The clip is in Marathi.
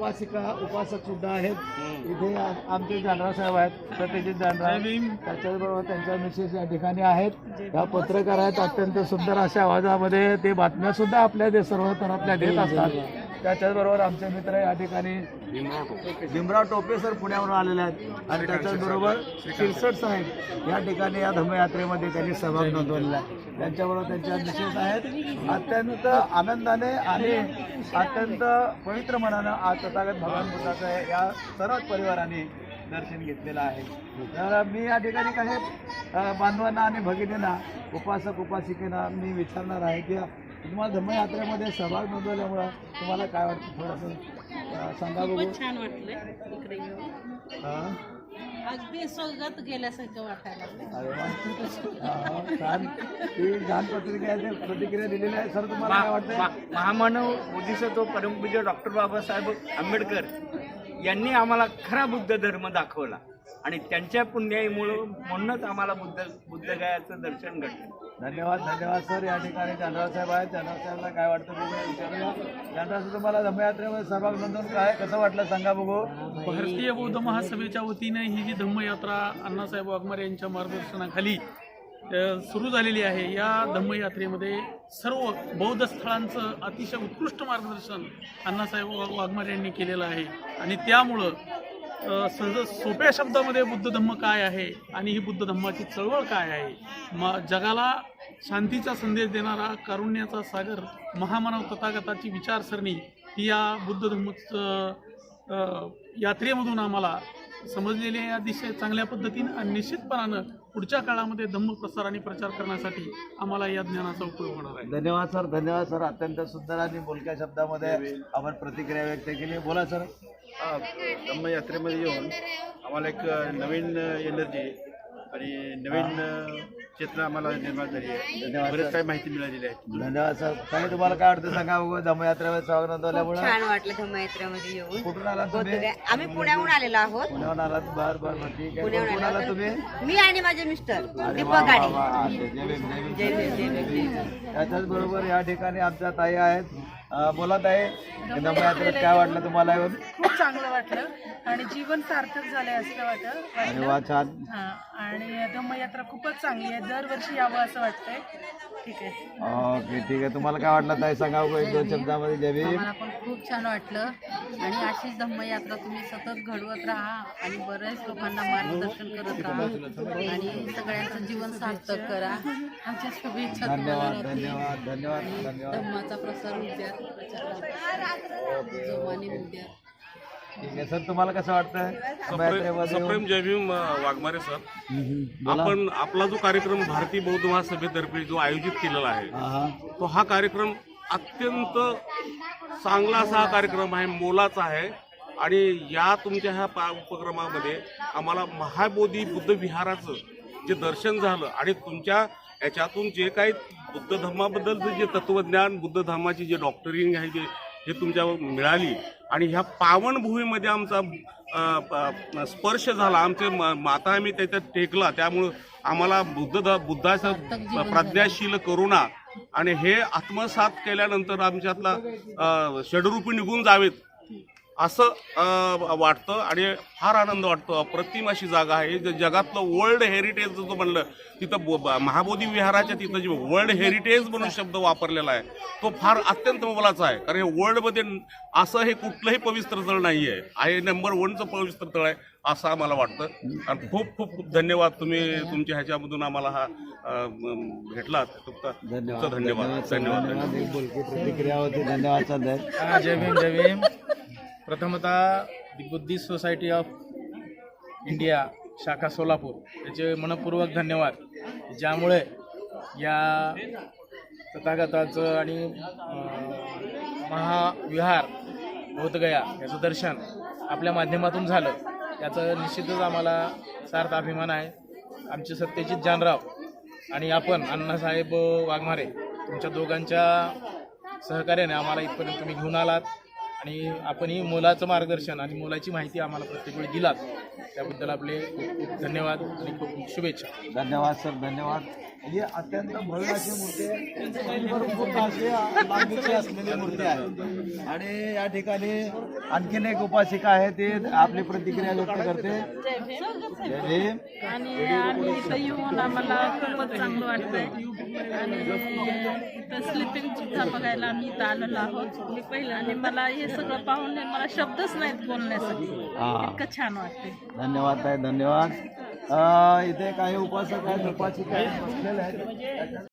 उपासिका उपासक सुद्धा आहेत. इथे आमचे जानराव साहेब आहेत. सत्यजित जानराव. त्याच्याबरोबर त्यांच्या मिसेस या ठिकाणी आहेत. या पत्रकार आहेत. अत्यंत सुंदर अशा आवाजामध्ये ते बातम्या सुद्धा आपल्या दे सर्व तरातल्या देत असतात. त्याच्याचबरोबर आमचे मित्र या ठिकाणी भीमराव टोपे सर पुण्यावरून आलेले आहेत. आणि त्याच्याचबरोबर शिरसट साहेब या ठिकाणी या धम्मयात्रेमध्ये त्यांनी सहभाग नोंदवलेला आहे. त्यांच्याबरोबर त्यांच्या मिसेस आहेत. अत्यंत आनंदाने आणि अत्यंत पवित्र मनानं आज तथागत भगवान बुद्धाचं या सर्वच परिवाराने दर्शन घेतलेलं आहे. तर मी या ठिकाणी काही बांधवांना आणि भगिनींना उपासक उपासिकेना मी विचारणार आहे की तुम्हाला धम्मयात्रेमध्ये सहभाग नोंदवल्यामुळं तुम्हाला काय वाटतं? थोडंसं सांगा बघू. खूपच छान वाटलं इकडे येऊन. हां? अगदी स्वर्गात गेल्यासारखं वाटायला लागलं अरे वा. हा, छान. ही छान पत्रिका आहे, प्रतिक्रिया दिलेली आहे. सर तुम्हाला काय वाटतं महामानव उद्दिष्ट तो परमपूज्य डॉक्टर बाबासाहेब आंबेडकर यांनी आम्हाला खरा बुद्ध धर्म दाखवला. आणि त्यांच्या पुण्याईमुळं म्हणूनच आम्हाला बुद्ध बुद्धगयाचं दर्शन घडलं. धन्यवाद धन्यवाद सर या ठिकाणी जानराव साहेब आहेत. जानराव साहेबला काय वाटतं विचारूया. जानराव तुम्हाला धम्मयात्रेमध्ये सहभाग नोंदवून काय कसं वाटलं सांगा बघू. भारतीय बौद्ध महासभेच्या वतीने ही जी धम्मयात्रा अण्णासाहेब वाघमारे यांच्या मार्गदर्शनाखाली सुरू झालेली आहे या धम्मयात्रेमध्ये सर्व बौद्ध स्थळांचं अतिशय उत्कृष्ट मार्गदर्शन अण्णासाहेब वा- वाघमारे यांनी केलेलं आहे. आणि त्यामुळं सहज सोप्या शब्दामध्ये बुद्ध धम्म काय आहे आणि ही बुद्ध धम्माची चळवळ काय आहे? म जगाला शांतीचा संदेश देणारा कारुण्याचा सागर महामानव तथागताची विचारसरणी ही या बुद्ध धम्म यात्रेमधून आम्हाला समजलेली आहे. अतिशय चांगल्या पद्धतीनं आणि निश्चितपणानं पुढच्या काळामध्ये धम्म प्रसार आणि प्रचार करण्यासाठी आम्हाला या ज्ञानाचा उपयोग होणार आहे. धन्यवाद सर. धन्यवाद सर. अत्यंत सुंदर आणि बोलक्या शब्दामध्ये आपण प्रतिक्रिया व्यक्त केली. बोला सर. धम्मयात्रेमध्ये येऊन आम्हाला एक नवीन एनर्जी आणि नवीन चेतना आम्हाला निर्माण झाली आहे. धन्यवाद बरेच काही माहिती मिळालेली आहे. धन्यवाद सर. काही तुम्हाला काय वाटतं? सांगा बघू धम्मयात्रेमध्ये सहभाग नोंदवल्यामुळं छान वाटलं धम्मयात्रेमध्ये येऊन. कुठून तुम्ही? बौद्ध- आम्ही पुण्याहून आलेलो आहोत. पुण्याहून आलात? बर बर बर. ठीक आहे. पुण्याहून कुठून आलात आलो तुम्ही? मी आणि माझे मिस्टर अरे वा, दीपक वा, गाडे वा. जय भीम, जय भीम, जय भीम, जय जय भीम, भीम. जय भीम. त्याच्याच बरोबर या ठिकाणी आमच्या ताई आहेत. अं, बोला ताई धम्मयात्रेत काय वाटलं तुम्हाला येऊन? खूप चांगलं वाटलं. आणि जीवन सार्थक झालंय असं वाटत. अरे वा छान. आणि धम्मयात्रा खूपच चांगली आहे. दरवर्षी यावं असं वाटतंय. ठीक आहे. ओके ठीक आहे. तुम्हाला काय वाटलं? ताई सांगा एक दोन शब्दामध्ये जय पण खूप छान वाटलं. आणि अशीच धम्मयात्रा तुम्ही सतत घडवत राहा आणि बऱ्याच लोकांना मार्गदर्शन करत राहा. आणि सगळ्यांचं जीवन सार्थक करा. आमच्या शुभेच्छा धन्यवाद. धन्यवाद धन्यवाद धम्माचा प्रसार उद्या ठीक आहे सर तुम्हाला कसं वाटतं? सप्रेम जय भीम वाघमारे सर. आपण आपला जो कार्यक्रम भारतीय बौद्ध महासभेतर्फे जो आयोजित केलेला आहे तो हा कार्यक्रम अत्यंत चांगला असा हा कार्यक्रम आहे मोलाचा आहे. आणि या तुमच्या ह्या पा उपक्रमामध्ये आम्हाला महाबोधी बुद्ध विहाराचं जे दर्शन झालं आणि तुमच्या याच्यातून जे काही बुद्ध धर्माबद्दलचं जे तत्वज्ञान बुद्ध धर्माची जे डॉक्टरिंग आहे जे हे तुमच्या मिळाली आणि ह्या पावनभूमीमध्ये आमचा स्पर्श झाला. आमचे म- माता आम्ही त्याच्यात टेकला. त्यामुळं आम्हाला बुद्ध ध- बुद्धाचा प्रज्ञाशील करुणा आणि हे आत्मसात केल्यानंतर आमच्यातला षडरूपी निघून जावेत. असं वाटतं आणि फार आनंद वाटतो. अप्रतिम अशी जागा आहे. ज- जगातलं वर्ल्ड हेरिटेज जो म्हणलं तिथं महाबोधी विहाराच्या तिथं जे वर्ल्ड हेरिटेज म्हणून शब्द वापरलेला आहे तो फार अत्यंत मोलाचा आहे. कारण हे वर्ल्डमध्ये असं हे कुठलंही पवित्र तळ नाही आहे आहे नंबर वनचं पवित्र तळ आहे असं आम्हाला वाटतं. आणि खूप खूप खूप धन्यवाद तुम्ही तुमच्या ह्याच्यामधून आम्हाला हा भेटलात. तुमचा धन्यवाद. धन्यवाद. धन्यवाद. धन्यवाद. प्रतिक्रिया होती. जय भीम जय भीम. प्रथमतः the Buddhist Society of India शाखा सोलापूर. याचे मनपूर्वक धन्यवाद. ज्यामुळे या तथागताचं आणि महाविहार बोधगया याचं दर्शन आपल्या माध्यमातून झालं. याचं निश्चितच आम्हाला सार्थ अभिमान आहे. आमचे सत्यजित जानराव आणि आपण अण्णासाहेब वाघमारे तुमच्या दोघांच्या सहकार्याने आम्हाला इथपर्यंत तुम्ही घेऊन आलात. आणि आपणही मुलाचं मार्गदर्शन आणि मुलाची माहिती आम्हाला प्रत्येक वेळी दिलात. त्याबद्दल आपले खूप खूप धन्यवाद आणि खूप खूप शुभेच्छा. धन्यवाद सर. धन्यवाद. ही अत्यंत भव्य अशी मूर्ती आहे. भरपूर अशी लांबीची असलेली मूर्ती आहे. आणि या ठिकाणी आणखीन एक उपासिका आहे ती आपली प्रतिक्रिया व्यक्त करते. जय भीम आणि आम्ही इथं येऊन आम्हाला खूपच चांगलं वाटतंय. आणि इथं स्लिपिंग सुद्धा बघायला आम्ही इथं आलेलो आहोत. पहिलं आणि मला हे सगळं पाहून मला शब्दच नाहीत बोलण्यासाठी. इतकं छान वाटतंय. धन्यवाद ताई धन्यवाद. इथे काही उपासक आहेत उपासिका आहेत बसलेले आहेत.